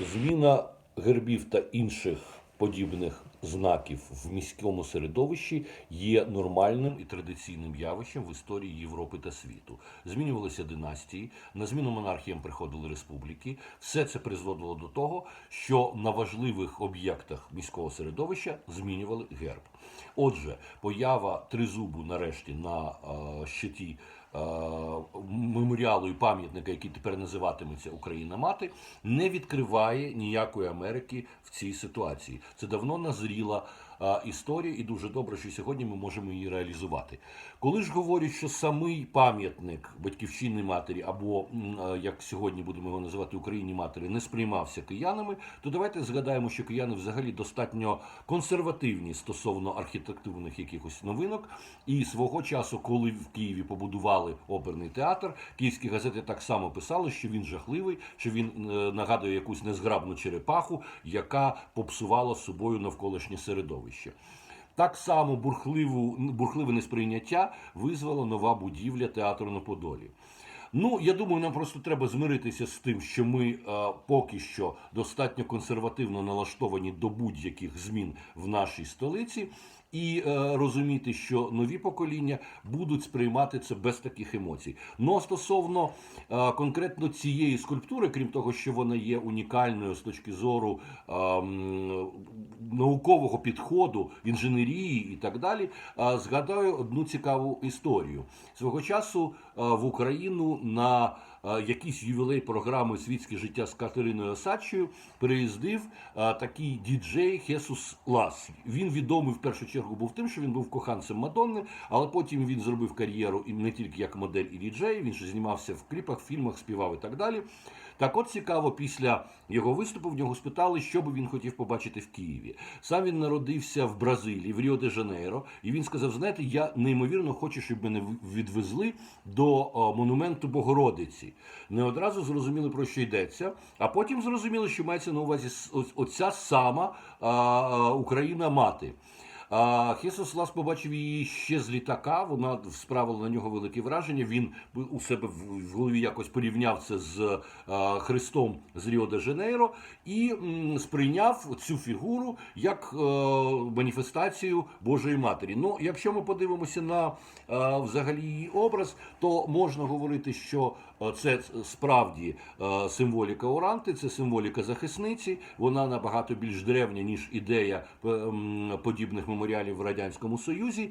Зміна гербів та інших подібних знаків в міському середовищі є нормальним і традиційним явищем в історії Європи та світу. Змінювалися династії, на зміну монархіям приходили республіки. Все це призводило до того, що на важливих об'єктах міського середовища змінювали герб. Отже, поява тризубу нарешті на е, щиті е, меморіалу і пам'ятника, який тепер називатиметься Україна Мати, не відкриває ніякої Америки в цій ситуації. Це давно назріла історія, і дуже добре, що сьогодні ми можемо її реалізувати. Коли ж говорять, що самий пам'ятник батьківщини матері, або як сьогодні будемо його називати Україні матері, не сприймався киянами, то давайте згадаємо, що кияни взагалі достатньо консервативні стосовно архітектурних якихось новинок. І свого часу, коли в Києві побудували оперний театр, київські газети так само писали, що він жахливий, що він е, нагадує якусь незграбну черепаху, яка попсувала собою навколишнє середовище. Так само бурхливу, бурхливе несприйняття визвала нова будівля театру на Подолі. Ну, я думаю, нам просто треба змиритися з тим, що ми е, поки що достатньо консервативно налаштовані до будь-яких змін в нашій столиці, і е, розуміти, що нові покоління будуть сприймати це без таких емоцій. Ну стосовно е, конкретно цієї скульптури, крім того, що вона є унікальною з точки зору е, наукового підходу, інженерії і так далі, згадаю одну цікаву історію. Свого часу в Україну на якийсь ювілей програми Світське життя з Катериною Осадчою приїздив такий діджей Хесус Лас. Він відомий в першу чергу був тим, що він був коханцем Мадонни, але потім він зробив кар'єру і не тільки як модель і діджей, він ще знімався в кліпах, фільмах, співав і так далі. Так от цікаво, після його виступу в нього спитали, що би він хотів побачити в Києві. Сам він народився в Бразилії, в Ріо-де-Жанейро, і він сказав: знаєте, я неймовірно хочу, щоб мене відвезли до монументу Богородиці. Не одразу зрозуміли, про що йдеться, а потім зрозуміли, що мається на увазі оця сама Україна мати. А Хесус Лас побачив її ще з літака. Вона справила на нього велике враження. Він у себе в голові якось порівняв це з Христом з Ріо де Жанейро і сприйняв цю фігуру як е, маніфестацію Божої Матері. Ну, якщо ми подивимося на е, взагалі її образ, то можна говорити, що е, це справді е, символіка Оранти, це символіка захисниці. Вона набагато більш древня, ніж ідея е, подібних меморіалів в Радянському Союзі.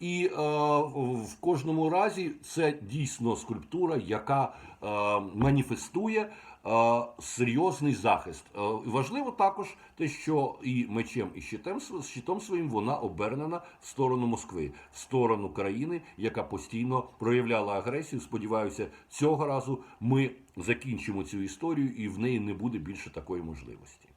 І е, в кожному разі це дійсно скульптура, яка е, маніфестує е, серйозний захист. Е, важливо також те, що і мечем, і щитом, щитом своїм вона обернена в сторону Москви, в сторону країни, яка постійно проявляла агресію. Сподіваюся, цього разу ми закінчимо цю історію, і в неї не буде більше такої можливості.